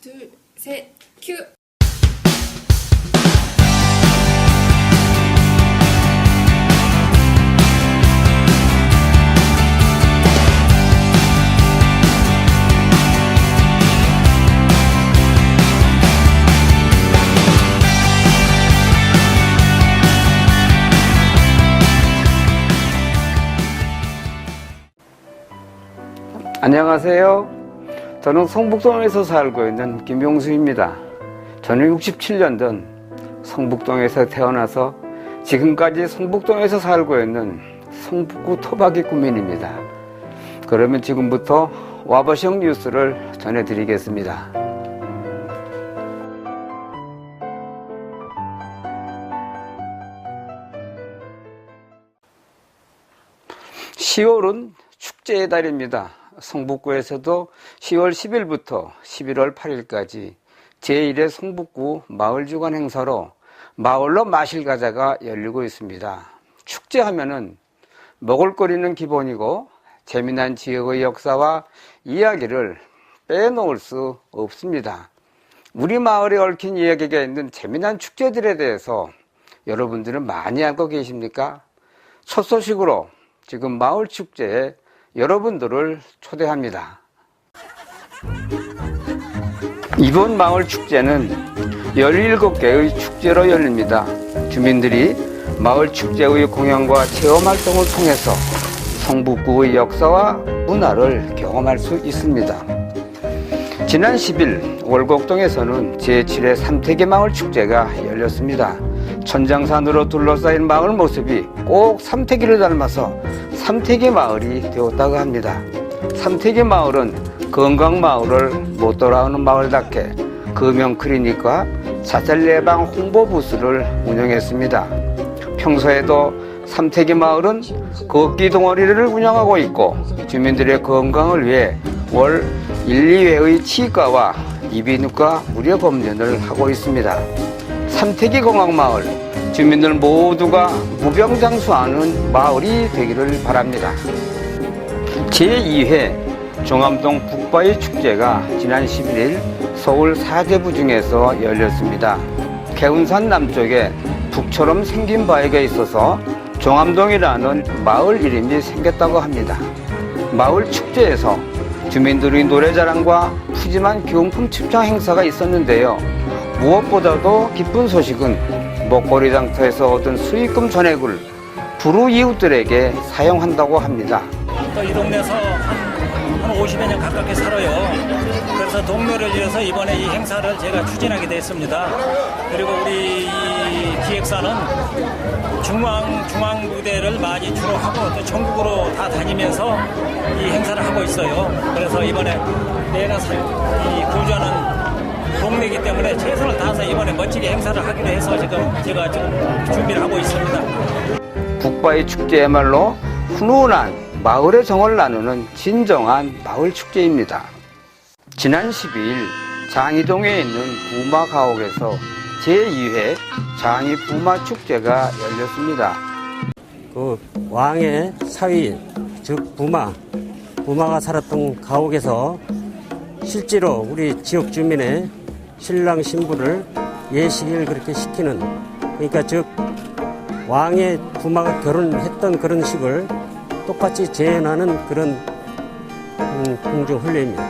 둘, 셋, 큐! 안녕하세요. 저는 성북동에서 살고 있는 김용수입니다. 저는 67년 전 성북동에서 태어나서 지금까지 성북동에서 살고 있는 성북구 토박이 구민입니다. 그러면 지금부터 와버시형 뉴스를 전해드리겠습니다. 10월은 축제의 달입니다. 성북구에서도 10월 10일부터 11월 8일까지 제1회 성북구 마을주간 행사로 마을로 마실 가자가 열리고 있습니다. 축제하면은 먹을거리는 기본이고 재미난 지역의 역사와 이야기를 빼놓을 수 없습니다. 우리 마을에 얽힌 이야기가 있는 재미난 축제들에 대해서 여러분들은 많이 알고 계십니까? 첫 소식으로 지금 마을 축제에 여러분들을 초대합니다. 이번 마을 축제는 17개의 축제로 열립니다. 주민들이 마을 축제의 공연과 체험 활동을 통해서 성북구의 역사와 문화를 경험할 수 있습니다. 지난 10일 월곡동에서는 제7회 삼태계 마을 축제가 열렸습니다. 천장산으로 둘러싸인 마을 모습이 꼭 삼태기를 닮아서 삼태계 마을이 되었다고 합니다. 삼태계 마을은 건강 마을을 못 돌아오는 마을답게 금연 클리닉과 자살 예방 홍보 부스를 운영했습니다. 평소에도 삼태계 마을은 걷기 동아리를 운영하고 있고 주민들의 건강을 위해 월 1, 2회의 치과와 이비인후과 무료 검진을 하고 있습니다. 삼태기 공항마을 주민들 모두가 무병장수하는 마을이 되기를 바랍니다. 제2회 종암동 북바위 축제가 지난 11일 서울 사제부 중에서 열렸습니다. 개운산 남쪽에 북처럼 생긴 바위가 있어서 종암동이라는 마을 이름이 생겼다고 합니다. 마을 축제에서 주민들의 노래자랑과 푸짐한 기용품 측정 행사가 있었는데요. 무엇보다도 기쁜 소식은 먹거리 장터에서 얻은 수익금 전액을 불우 이웃들에게 사용한다고 합니다. 또 이 동네에서 한, 한 50여 년 가깝게 살아요. 그래서 동료를 위해서 이번에 이 행사를 제가 추진하게 됐습니다. 그리고 우리 이 기획사는 중앙, 중앙 무대를 많이 주로 하고 또 전국으로 다 다니면서 이 행사를 하고 있어요. 그래서 이번에 살, 이 거주하는 동네이기 때문에 최선을 다해서 이번에 멋지게 행사를 하기로 해서 지금 제가 지금 준비를 하고 있습니다. 북바위 축제야말로 훈훈한 마을의 정을 나누는 진정한 마을 축제입니다. 지난 12일 장이동에 있는 부마 가옥에서 제2회 장이 부마 축제가 열렸습니다. 그 왕의 사위 즉 부마 부마가 살았던 가옥에서 실제로 우리 지역 주민의 신랑 신부를 예식을 그렇게 시키는 그러니까 즉 왕의 부마가 결혼했던 그런 식을 똑같이 재현하는 그런 음, 궁중 훈련입니다.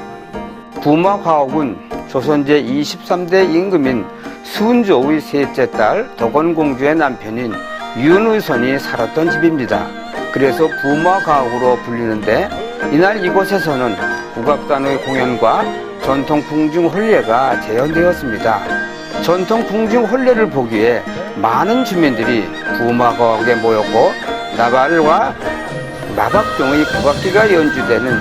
부마 가옥은 조선 제23대 임금인 순조의 셋째 딸 덕원공주의 남편인 윤의선이 살았던 집입니다. 그래서 부마 가옥으로 불리는데 이날 이곳에서는 국악단의 공연과 전통 궁중 혼례가 재현되었습니다. 전통 궁중 혼례를 보기 위해 많은 주민들이 가옥에 모였고 나발과 마박종의 국악기가 연주되는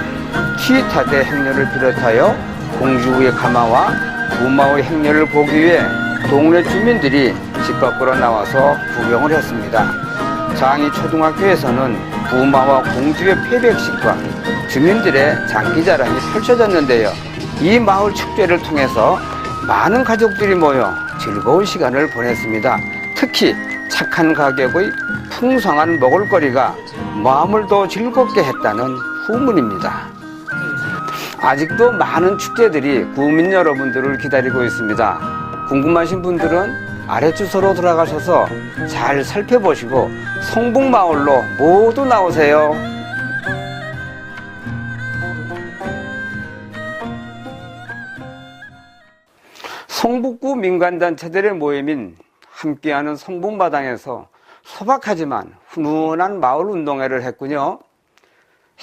취타대 행렬을 비롯하여 공주의 가마와 부마의 행렬을 보기 위해 동네 주민들이 집 밖으로 나와서 구경을 했습니다. 장이 초등학교에서는 부마와 공주의 폐백식과 주민들의 장기자랑이 펼쳐졌는데요. 이 마을 축제를 통해서 많은 가족들이 모여 즐거운 시간을 보냈습니다. 특히 착한 가격의 풍성한 먹을거리가 마음을 더 즐겁게 했다는 후문입니다. 아직도 많은 축제들이 구민 여러분들을 기다리고 있습니다. 궁금하신 분들은 아래 주소로 돌아가셔서 잘 살펴보시고 성북마을로 모두 나오세요. 성북구 민간단체들의 모임인 함께하는 성북마당에서 소박하지만 훈훈한 마을 운동회를 했군요.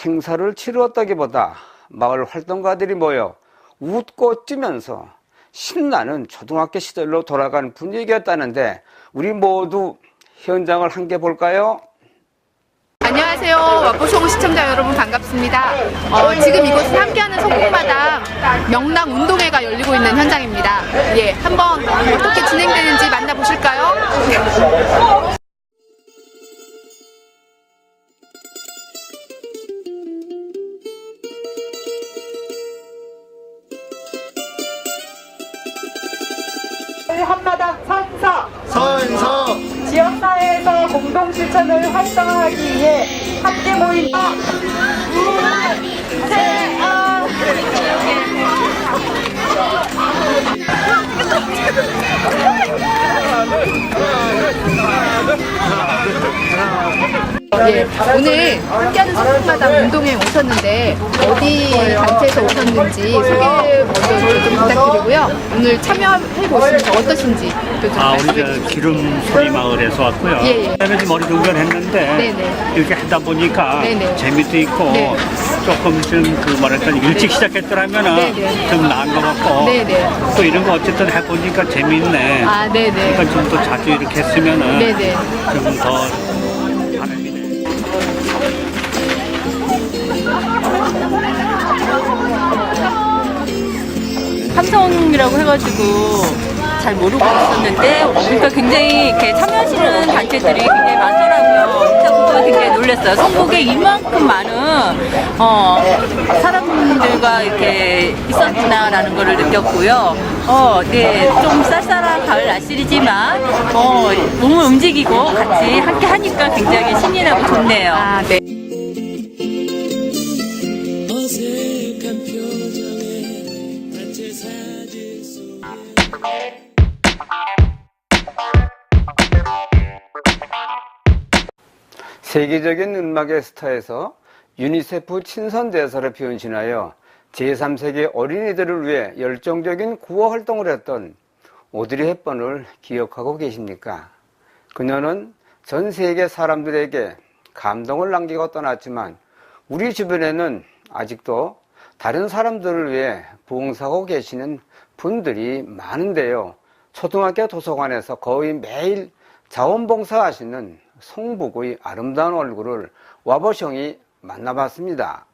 행사를 치루었다기보다 마을 활동가들이 모여 웃고 뛰면서 신나는 초등학교 시절로 돌아간 분위기였다는데 우리 모두 현장을 함께 볼까요? 안녕하세요. 와포쇼 시청자 여러분 반갑습니다. 어, 지금 이곳은 함께하는 성북마당 명랑 운동회가 열리고 있는 현장입니다. 예, 한번 어떻게 진행되는지 만나보실까요? 한마당 선서 선서 지역사회에서 공동 실천을 활성화하기 위해 함께 모인다. 예, 오늘 함께하는 성북마당 운동회 오셨는데 어디 단체에서 오셨는지 소개 먼저 좀 부탁드리고요. 오늘 참여해 보시면서 어떠신지 좀 아, 말씀해 우리가 주시죠. 기름 소리 마을에서 왔고요. 예, 예. 좀 머리 동전 했는데 네네. 이렇게 하다 보니까 네네. 재미도 있고 네. 조금 좀그 뭐랄까 일찍 시작했더라면은 네네. 좀 나은 것 같고 네네. 또 이런 거 어쨌든 해보니까 재밌네. 아, 네네. 그러니까 좀 더 자주 이렇게 했으면은 네네. 좀 더 함성이라고 해가지고 잘 모르고 있었는데 그러니까 굉장히 이렇게 참여하시는 단체들이 굉장히 많더라고요. 그래서 그거 굉장히 놀랐어요. 성북에 이만큼 많은 어, 사람들과 이렇게 있었구나라는 거를 느꼈고요. 어, 네, 좀 쌀쌀한 가을 날씨이지만 어, 몸을 움직이고 같이 함께 하니까 굉장히 신이 나고 좋네요. 아, 네. 세계적인 음악의 스타에서 유니세프 친선 대사로 변신하여 제3세계 어린이들을 위해 열정적인 구호 활동을 했던 오드리 헵번을 기억하고 계십니까? 그녀는 전 세계 사람들에게 감동을 남기고 떠났지만 우리 주변에는 아직도 다른 사람들을 위해 봉사하고 계시는 분들이 많은데요. 초등학교 도서관에서 거의 매일 자원봉사하시는 성북의 아름다운 얼굴을 와보숑이 만나봤습니다.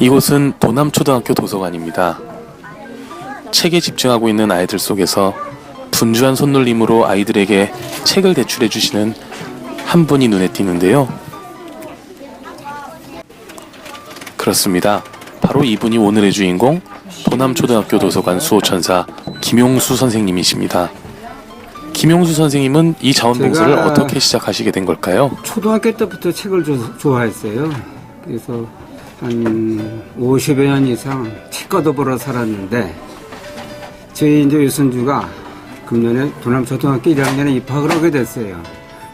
이곳은 도남초등학교 도서관입니다. 책에 집중하고 있는 아이들 속에서 분주한 손놀림으로 아이들에게 책을 대출해 주시는 한 분이 눈에 띄는데요. 그렇습니다. 바로 이분이 오늘의 주인공 도남초등학교 도서관 수호천사 김용수 선생님이십니다. 김용수 선생님은 이 자원봉사를 제가- 어떻게 시작하시게 된 걸까요? 초등학교 때부터 책을 조- 좋아했어요. 그래서 한 50여 년 이상 책가도 보러 살았는데 저희 이제 유선주가 금년에 도남초등학교 1학년에 입학을 하게 됐어요.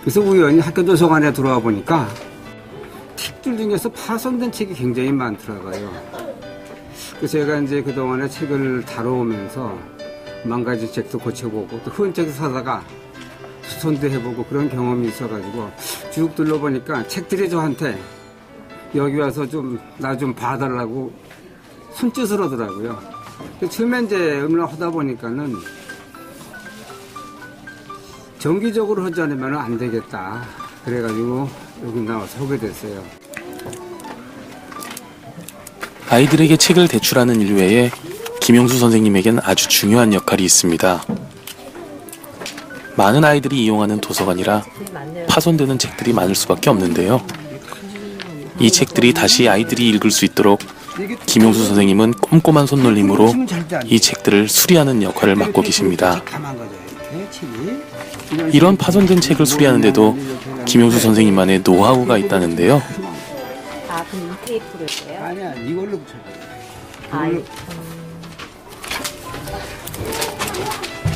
그래서 우연히 학교 도서관에 들어와 보니까 책들 중에서 파손된 책이 굉장히 많더라고요. 그래서 제가 이제 그동안에 책을 다뤄오면서 망가진 책도 고쳐보고 또흔책 사다가 수선도 해보고 그런 경험이 있어가지고 쭉 둘러보니까 책들이 저한테 여기 와서 좀 나 좀 봐달라고 손짓을 하더라고요. 처음에 이제 음을 하다 보니까는 정기적으로 하지 않으면 안 되겠다. 그래가지고 여기 나와서 하게 됐어요. 아이들에게 책을 대출하는 일 외에 김용수 선생님에겐 아주 중요한 역할이 있습니다. 많은 아이들이 이용하는 도서관이라 파손되는 책들이 많을 수밖에 없는데요. 이 책들이 다시 아이들이 읽을 수 있도록 김용수 선생님은 꼼꼼한 손놀림으로 이 책들을 수리하는 역할을 맡고 계십니다. 이런 파손된 책을 수리하는데도 김용수 선생님만의 노하우가 있다는데요. 아, 테이프로 해요? 아니야 이걸로 붙여. 아, 이-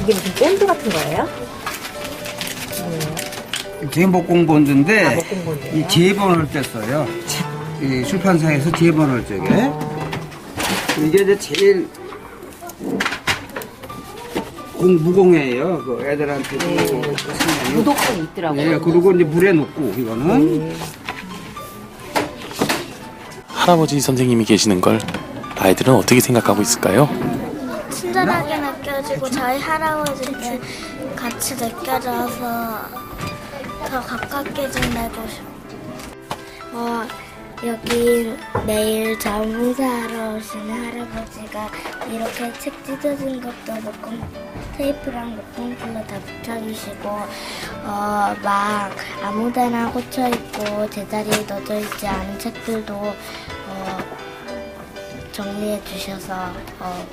이게 무슨 밴드 같은 거예요? 제목 공본인데 아, 목공본이에요? 이 제본을 뗐어요. 책, 이 출판사에서 제본을 저게 이게 이제 제일 공 무공예요. 그 애들한테 도 무독성이 있더라고요. 네, 그리고 이제 물에 넣고 이거는 할아버지 선생님이 계시는 걸 아이들은 어떻게 생각하고 있을까요? 친절하게 느껴지고 저희 할아버지께 같이 느껴져서 더 가깝게 지내고 싶어요. 어, 여기 매일 자원봉사하러 오시는 할아버지가 이렇게 책 찢어진 것도 목공 테이프랑 목공풀로 다 붙여주시고 어, 막 아무데나 꽂혀있고 제자리에 넣어져 있지 않은 책들도 어, 정리해 주셔서 어,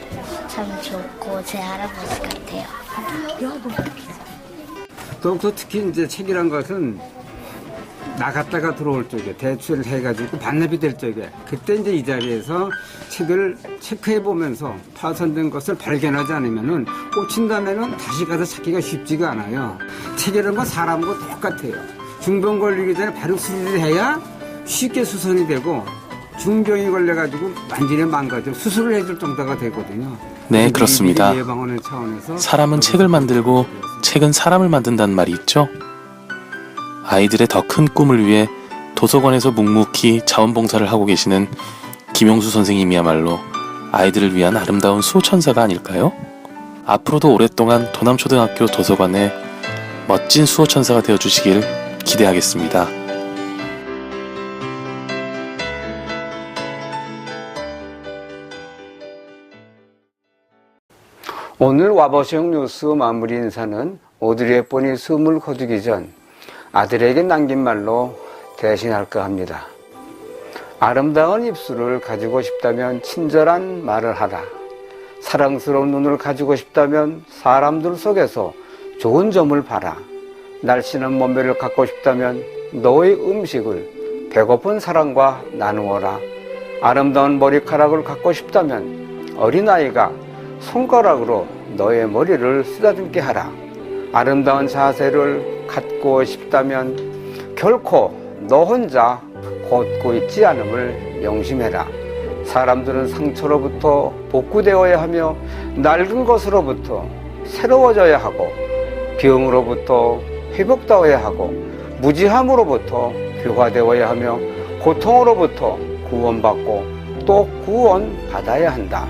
참 좋고 제 할아버지 같아요. 또, 또 특히 이제 책이란 것은 나갔다가 들어올 적에 대출을 해가지고 반납이 될 적에 그때 이제 이 자리에서 책을 체크해 보면서 파손된 것을 발견하지 않으면은 꽂힌다면은 다시 가서 찾기가 쉽지가 않아요. 책이라는 건 사람과 똑같아요. 중병 걸리기 전에 바로 수술을 해야 쉽게 수선이 되고 중병이 걸려가지고 완전히 망가져 수술을 해줄 정도가 되거든요. 네, 그렇습니다. 미리 예방하는 차원에서 사람은 책을 만들고 책은 사람을 만든다는 말이 있죠. 아이들의 더 큰 꿈을 위해 도서관에서 묵묵히 자원봉사를 하고 계시는 김용수 선생님이야말로 아이들을 위한 아름다운 수호천사가 아닐까요? 앞으로도 오랫동안 도남초등학교 도서관에 멋진 수호천사가 되어 주시길 기대하겠습니다. 오늘 와버시형 뉴스 마무리 인사는 오드리 헵번이 숨을 거두기 전 아들에게 남긴 말로 대신할까 합니다. 아름다운 입술을 가지고 싶다면 친절한 말을 하라. 사랑스러운 눈을 가지고 싶다면 사람들 속에서 좋은 점을 봐라. 날씬한 몸매를 갖고 싶다면 너의 음식을 배고픈 사람과 나누어라. 아름다운 머리카락을 갖고 싶다면 어린아이가 손가락으로 너의 머리를 쓰다듬게 하라. 아름다운 자세를 갖고 싶다면 결코 너 혼자 걷고 있지 않음을 명심해라. 사람들은 상처로부터 복구되어야 하며 낡은 것으로부터 새로워져야 하고 병으로부터 회복되어야 하고 무지함으로부터 교화되어야 하며 고통으로부터 구원받고 또 구원받아야 한다.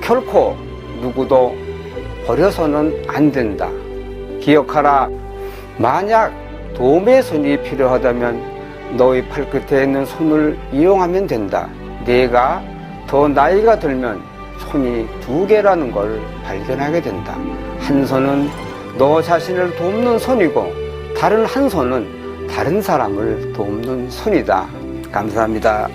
결코 누구도 버려서는 안 된다. 기억하라. 만약 도움의 손이 필요하다면 너의 팔끝에 있는 손을 이용하면 된다. 네가 더 나이가 들면 손이 두 개라는 걸 발견하게 된다. 한 손은 너 자신을 돕는 손이고 다른 한 손은 다른 사람을 돕는 손이다. 감사합니다.